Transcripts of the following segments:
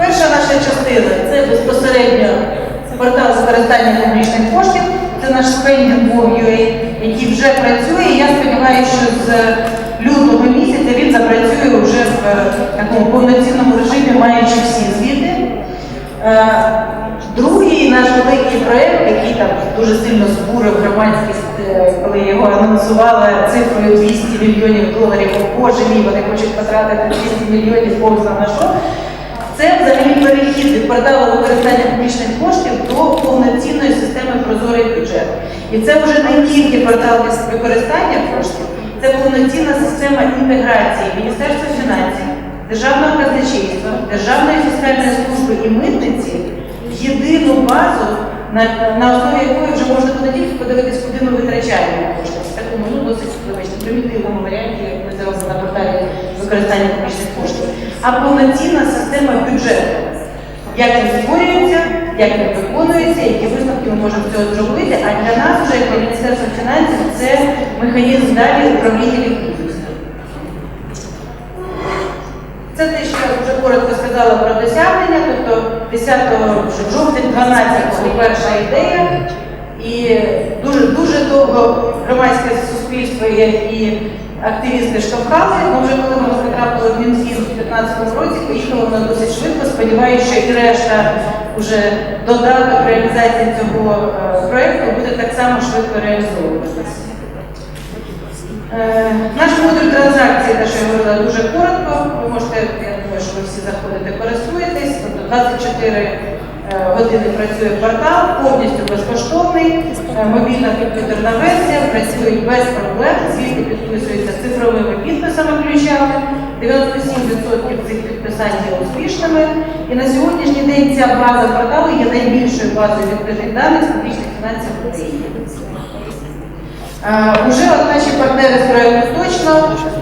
Перша наша частина це безпосередньо портал використання публічних коштів. Це наш Spending.gov.ua, який вже працює. Я сподіваюся, що з лютого місяця він запрацює вже в е, такому повноцінному режимі, маючи всі звіти. Е, Другий наш великий проєкт, який там дуже сильно збурив громадськість, е, коли його анонсували цифрою 200 мільйонів доларів, о боже мій, вони хочуть потратити 200 мільйонів повза на що. Це взагалі перехід від порталу використання публічних коштів до повноцінної системи прозорий бюджет. І це вже не тільки портал використання коштів, це повноцінна система інтеграції Міністерства фінансів, Державного казначейства, Державної фіскальної служби і митниці в єдину базу, на, на основі якої вже можна буде тільки подивитись, куди ми витрачаємо кошти. В такому ну, досить примітивному варіанті, як ми робимо на порталі використання публічних коштів, а повноцінна система бюджету. Як він створюється, як він виконується, які висновки ми можемо цього зробити. А для нас, вже як для Міністерства фінансів, це механізм далі управління ліквідністю. Це те, що вже коротко сказала про досягнення, тобто 10 жовтня 12-го перша ідея, і дуже дуже довго громадське суспільство є і активісти штовхали, але вже коли ми потрапили в Мінфін в 2015 році, поїхало воно досить швидко. Сподіваюся, що і решта вже додаток реалізації цього е, проєкту буде так само швидко реалізовуватися. Е, Наші мудрі транзакції, те, що я говорила дуже коротко, ви можете, я думаю, що ви всі заходите, користуєтесь, тобто 24 е, години працює портал, повністю безкоштовний, е, мобільна комп'ютерна версія, працюють без проблем, звіти підписуються цифровими підписами ключами, 97% цих підписань є успішними. І на сьогоднішній день ця база порталу є найбільшою базою відкритих даних з публічних фінансів в Україні. Е, Уже от наші партнери з проєкту точно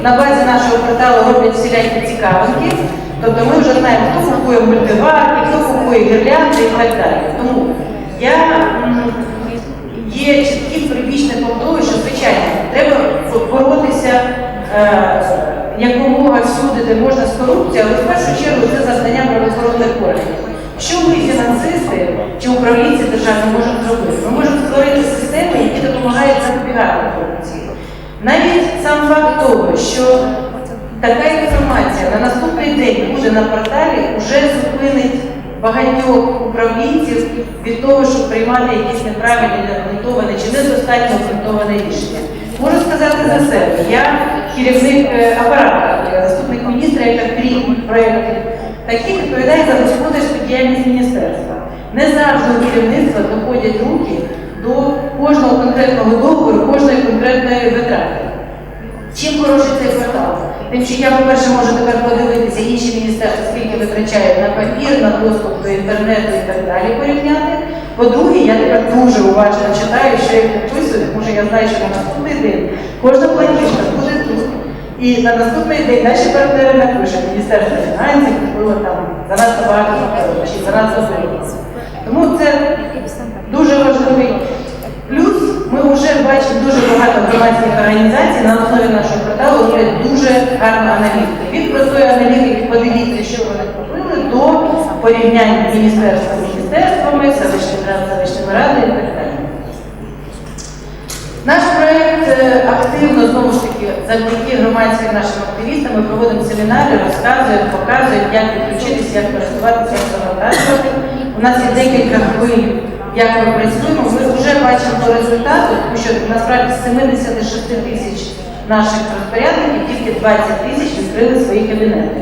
на базі нашого порталу роблять всілякі цікавинки. Тобто ми вже знаємо, хто купує мультиварки, хто купує гірлянди і так далі. Тому я є чітким прибічником того, що звичайно треба боротися е, якомога всюди, де можна з корупцією, але в першу чергу це завдання правоохоронних органів. Що ми, фінансисти чи управлінці державні, можемо зробити? Ми можемо створити системи, які допомагають запобігати корупції. Навіть сам факт того, що така інформація на наступний день буде на порталі, вже зупинить багатьох управлінців від того, щоб приймати якісь неправильні, необґрунтовані чи недостатньо обґрунтоване рішення. Можу сказати за себе, я керівник е, апарату, заступник міністра, яка крім проєктів таких відповідає за господарську діяльність міністерства. Не завжди у керівництва доходять руки до кожного конкретного договору, кожної конкретної витрати. Чим хороший цей портал? Тим, що я, по-перше, можу тепер подивитися інші міністерства, скільки витрачають на папір, на доступ до інтернету і так далі порівняти. По-друге, я тепер дуже уважно читаю, що я підписую, що я знаю, що на наступний день кожна платіжка буде тут. І на наступний день наші партнери напишуть Міністерство фінансів купило там занадто багато чи занадто дорого. Тому це дуже важливий. Ми вже бачимо дуже багато громадських організацій на основі нашого порталу роблять дуже гарну аналітику. Від простої аналітики подивіться, що вони купили, до порівняння міністерства з міністерствами, селищними радами, і так далі. Наш проєкт е, активно, знову ж таки, завдяки громадським нашим активістам, ми проводимо семінари, розказуємо, показуємо, як підключитися, як користуватися, як завантажувати. У нас є декілька хвиль, як ми працюємо. Ми вже бачимо по результату, тому що насправді з 76 тисяч наших розпорядників тільки 20 тисяч відкрили свої кабінети.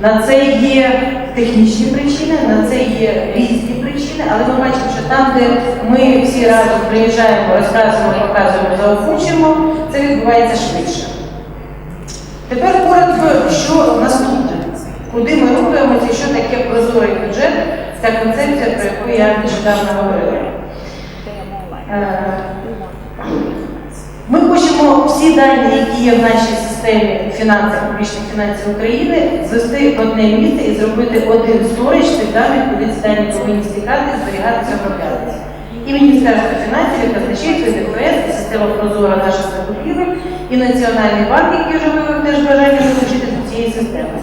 На це є технічні причини, на це є різні причини, але ми бачимо, що там, де ми всі разом приїжджаємо, розказуємо, показуємо, заохочуємо, це відбувається швидше. Тепер коротко, що наступне, куди ми рухаємося, що таке прозорий бюджет, ця концепція, про яку я нещодавно говорила. Е, Ми хочемо всі дані, які є в нашій системі фінансів, публічних фінансів України, звести в одне місце і зробити один сторіч цих даних, куди ці дані повинні стікати, зберігатися, оброблятися. І Міністерство фінансів, казначейство, і ДФС, система прозора наших закупівель, і Національний банк, який вже виявив теж бажання залучити до цієї системи.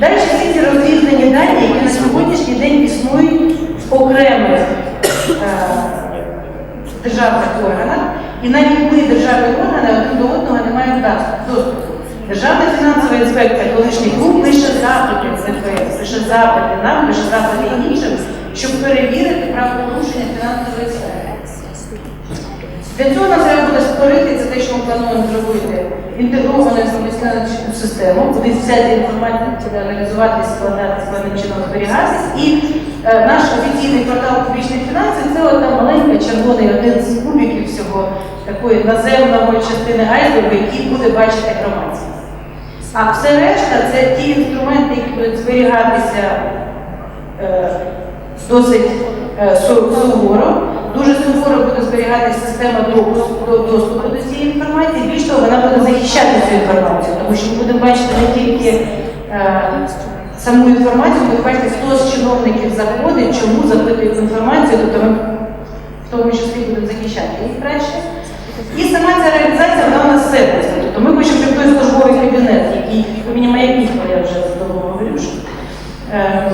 Далі всі ці розрізнені дані, які на сьогоднішній день існують в окремих е, державних органах, і навіть ми, державні органи, один до одного не маємо доступу. Державна фінансова інспекція, колишній клуб, лише запити з ДФС, лише запити нам, лише запити іншим, щоб перевірити правопорушення фінансової сфери. Для цього нам треба буде створити, це те, що ми плануємо зробити, інтегровану інформаційну систему, куди вся ця інформація буде аналізуватися, складним чином зберігатись. І е, наш офіційний портал публічних фінансів це от та маленька червоний один з кубиків всього такої наземної частини айсбергу, який буде бачити громадськість. А все решта це ті інструменти, які будуть зберігатися е, досить е, су- суворо. Дуже суворо буде зберігатися система доступу до цієї інформації. Більш того, вона буде захищати цю інформацію, тому що ми будемо бачити не тільки е, саму інформацію, будемо бачити, хто з чиновників заходить, чому запитує цю інформацію, тобто ми в тому числі будемо захищати їх краще. І сама ця реалізація вона у нас сервісна. Тобто ми хочемо, щоб той службовий кабінет, який мені маякніть, я вже довго говорю, що е,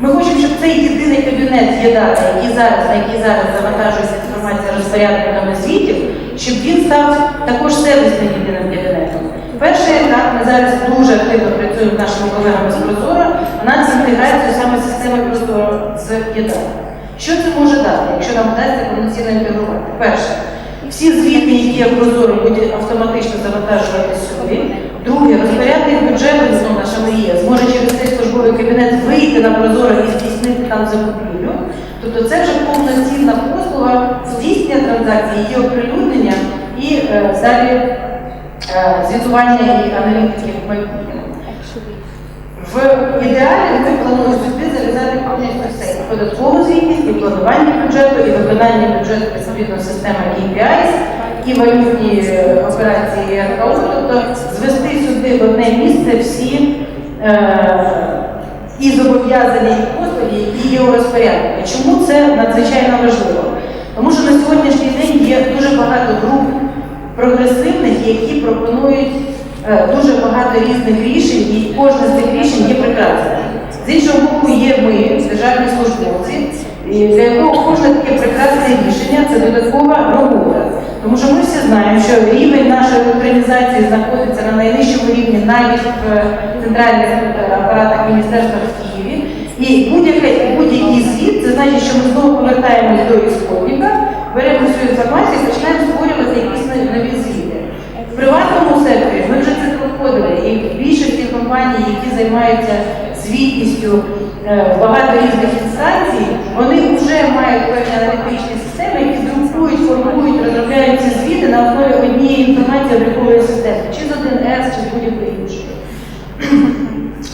ми хочемо, щоб цей єдиний кабінет є дата, який зараз, на який зараз завантажується інформація розпорядниками звітів, щоб він став також сервісним єдиним кабінетом. Перший етап ми зараз дуже активно працюємо з нашими колегами з Прозоро над інтеграцією саме системи Прозоро з ЄДА. Що це може дати, якщо нам вдасться повноцінно інтегрувати? Перше, всі звіти, які є в прозорі, будуть автоматично завантажуватися сюди. Друге, розпорядник бюджету, знову наша мрія, зможе через цей службовий кабінет на прозоро і здійснити там закупівлю. Тобто це вже повноцінна послуга здійснення транзакції, її оприлюднення і е, далі е, звітування і аналітики в майбутньому. В ідеалі ми плануємо сюди зав'язати повністю все. І податкову звітність, і планування бюджету, і виконання бюджету відповідно системи KPIs, і валютні е, операції РКО, тобто звести сюди в одне місце всі е, і зобов'язані і послуги, які є у розпорядку. Чому це надзвичайно важливо? Тому що на сьогоднішній день є дуже багато груп прогресивних, які пропонують е, дуже багато різних рішень, і кожне з цих рішень є прекрасним. З іншого боку, є ми, державні службовці, для якого кожне таке прекрасне рішення це додаткова робота. Тому що ми всі знаємо, що рівень нашої українізації знаходиться на найнижчому рівні навіть в е, центральних е, апаратах міністерства в Києві. І будь-який будь-який звіт, це значить, що ми знову повертаємось до ісходника, беремо цю інформацію і починаємо створювати якісь нові- нові звіти. В приватному секторі ми вже це проходили, і в більшості компаній, які займаються звітністю е, багато різних інстанцій, вони вже мають певні аналітичні системи, які друкують, формують, розробляють ці звіти на основі однієї інформації облікової системи, чи з 1С, чи з будь-якої іншої.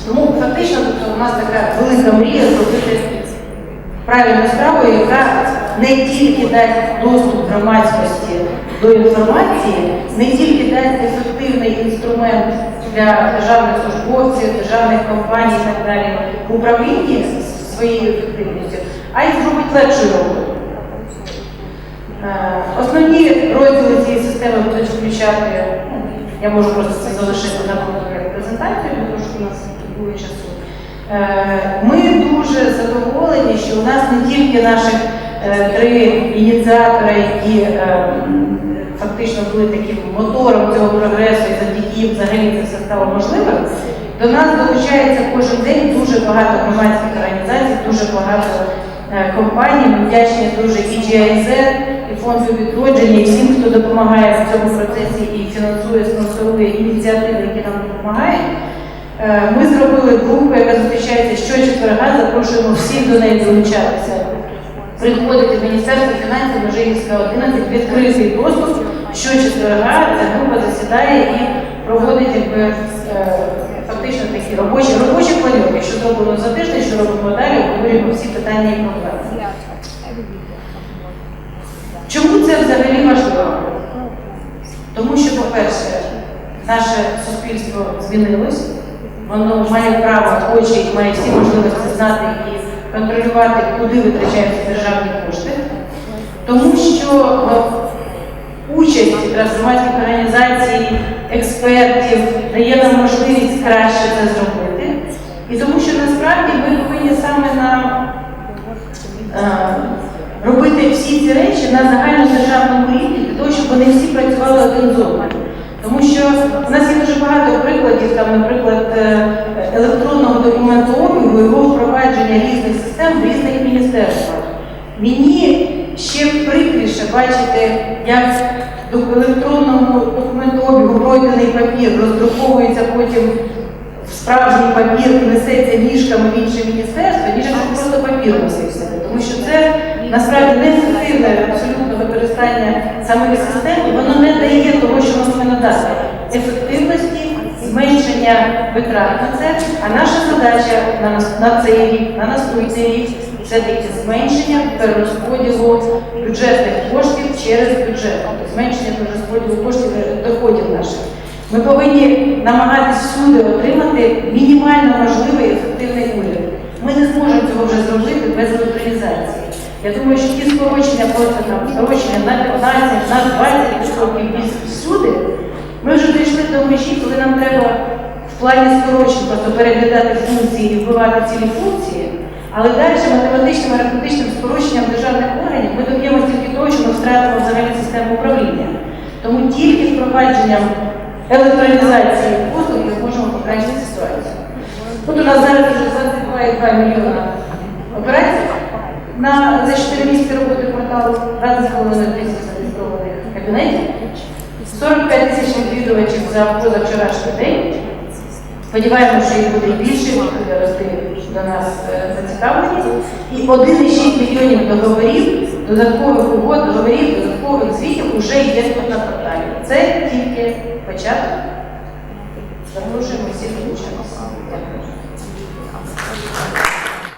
Тому фактично тобто, у нас така велика мрія зробити правильну справу, яка не тільки дасть доступ громадськості до інформації, не тільки дасть ефективний інструмент для державних службовців, державних компаній і так далі в управлінні своєю ефективністю, а й зробить легшою роботу. Е, Основні розділи цієї системи будуть включати, ну, я можу просто це залишити на як презентацію, тому що у нас буде часу. Е, Ми дуже задоволені, що у нас не тільки наших е, три ініціатори, які фактично були таким мотором цього прогресу, і завдяки їм взагалі це все стало можливим. До нас долучається кожен день дуже багато громадських організацій, дуже багато е, компаній. Ми вдячні дуже і GIZ, і фонду відродження, і всім, хто допомагає в цьому процесі і фінансує, спонсорує ініціативи, які нам допомагають. Е, Ми зробили групу, яка зустрічається щочетверга, запрошуємо всіх до неї долучатися. Приходити в Міністерство фінансів Межигірська 11, відкритий доступ. Щочетверга ця група засідає і проводить якби, е, фактично такі робочі, робочі планівки, що зроблено за тиждень, що робимо далі, обговорюємо всі питання і проблеми. Чому це взагалі важливо? Тому що, по-перше, наше суспільство змінилось, воно має право, хоче і має всі можливості знати і контролювати, куди витрачаються державні кошти. Тому що участь громадських організацій, експертів дає нам можливість краще це зробити. І тому що насправді. ми повинні саме на е, робити всі ці речі на загальнодержавному рівні для того, щоб вони всі працювали один з одним. Тому що в нас є дуже багато прикладів, там, наприклад, е, електронного документообігу, його впровадження різних систем в різних міністерствах. Мені ще прикріше бачити, як до електронному документообігу пройдений папір роздруковується потім в справжній папір несеться ніжками в інше міністерство, ніж просто папір носив себе. Тому що це насправді неефективне абсолютно використання самої системи, воно не дає того, що воно повинно дати. Ефективності, зменшення витрат на це. А наша задача на, на цей рік, на наступний рік це таки зменшення перерозподілу бюджетних коштів через бюджет, зменшення перерозподілу коштів е, доходів наших. Ми повинні намагатися всюди отримати мінімально можливий ефективний уряд. Ми не зможемо цього вже зробити без електронізації. Я думаю, що ті скорочення, просто там скорочення на 15, на 20 відсотків всюди, ми вже дійшли до межі, коли нам треба в плані скорочень просто переглядати функції і вбивати цілі функції. Але далі математичним арифметичним скороченням державних органів ми доб'ємося тільки того, що ми втратимо взагалі систему управління. Тому тільки впровадженням електронізації послуг ми зможемо покращити ситуацію. Тут у нас зараз вже 22,2 мільйона операцій на за 4 місяці роботи порталу, 20,5 тисяч зареєстрованих кабінетів, 45 тисяч відвідувачів за позавчорашній день. Сподіваємося, що їх буде більше, буде рости до нас е, зацікавленість. І 1,6 мільйонів договорів, додаткових угод, договорів, додаткових звітів вже є тут на порталі. Це тільки початок. Продовжуємо всі долучатися.